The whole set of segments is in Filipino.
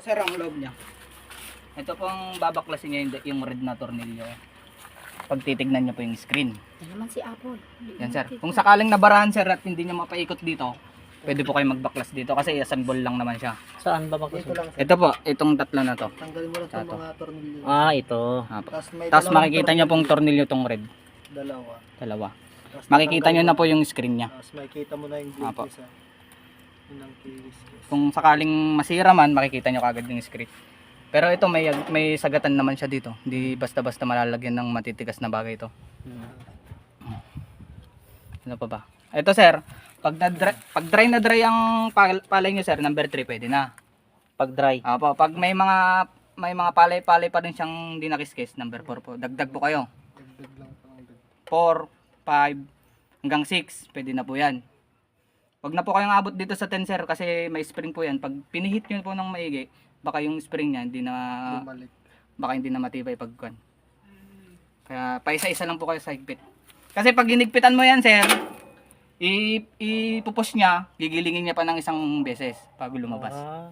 Sir, ang loob niya. Ito pong babaklasin niya yung, yung red na tornilyo. Pag titignan niyo po yung screen. Yan naman si Apple. Hindi Yan sir. si- Kung sakaling nabarahan sir at hindi niya mapaikot dito, pwede po kayo magbaklas dito kasi assemble lang naman siya. Saan ba baklas? Dito lang sir. Ito po, itong tatlo na to. Tanggalin mo lang itong mga tornilyo. Ah, ito. Apo. Tapos Tapos makikita niyo pong tornilyo tong red. Dalawa. Dalawa. Tapos Makikita niyo na po yung screen niya. Tapos makikita mo na yung Apo. Kung sakaling masira man, makikita niyo kagad yung screen. Pero ito may may sagatan naman siya dito. Hindi basta-basta malalagyan ng matitigas na bagay ito. Ano pa ba? Ito sir, pag na dry, pag dry na dry ang pal- palay niyo sir, number 3 pwede na. Pag dry. Apo, pag may mga may mga palay-palay pa rin siyang di nakiskis, number 4 po. Dagdag po kayo. Dagdag lang pa ang dagdag. 4, 5 hanggang 6, pwede na po 'yan. Wag na po kayong abot dito sa 10 sir kasi may spring po 'yan. Pag pinihit niyo po ng maigi, baka yung spring niya hindi na Bumalik. baka hindi na matibay pag kuwan. Kaya paisa-isa lang po kayo sa higpit. Kasi pag ginigpitan mo yan, sir, ipupos niya, gigilingin niya pa ng isang beses bago lumabas. Ah,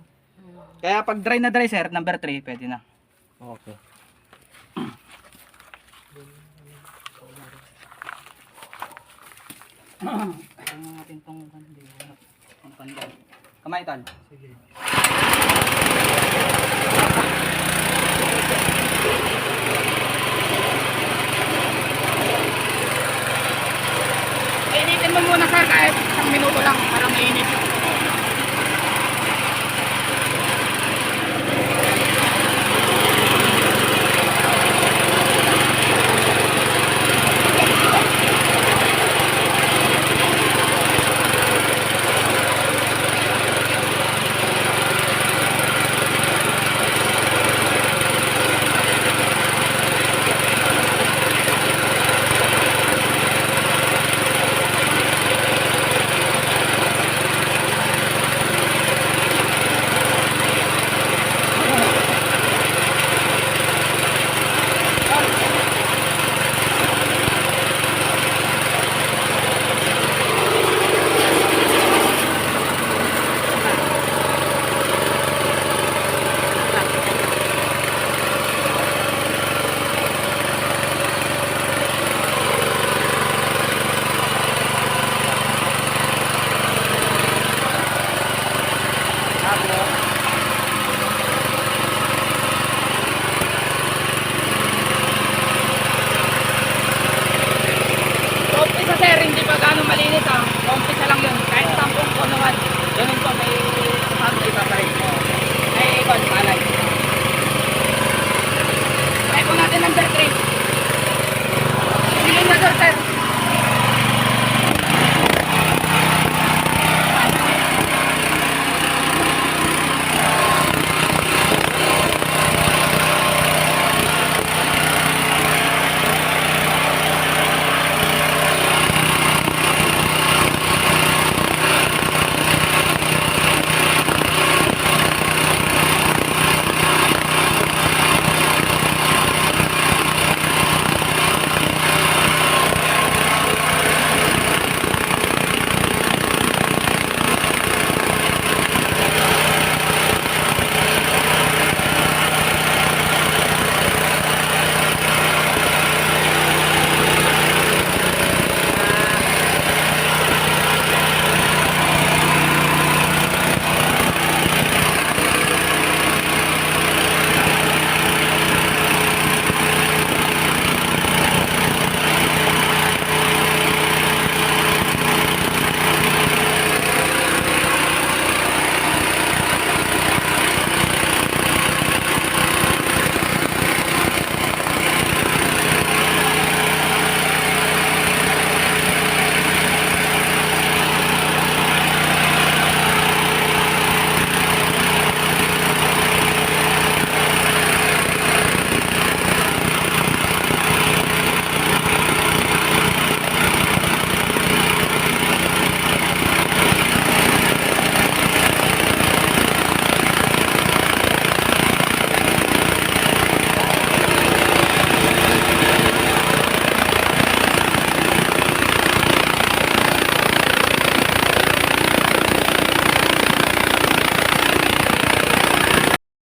Kaya pag dry na dry, sir, number 3, pwede na. okay. Ano, ano, ang mga ating pangukan. Ang pandan. Kamay, Tol. Sige. Painitin mo muna, sir, kahit isang minuto lang para mainit.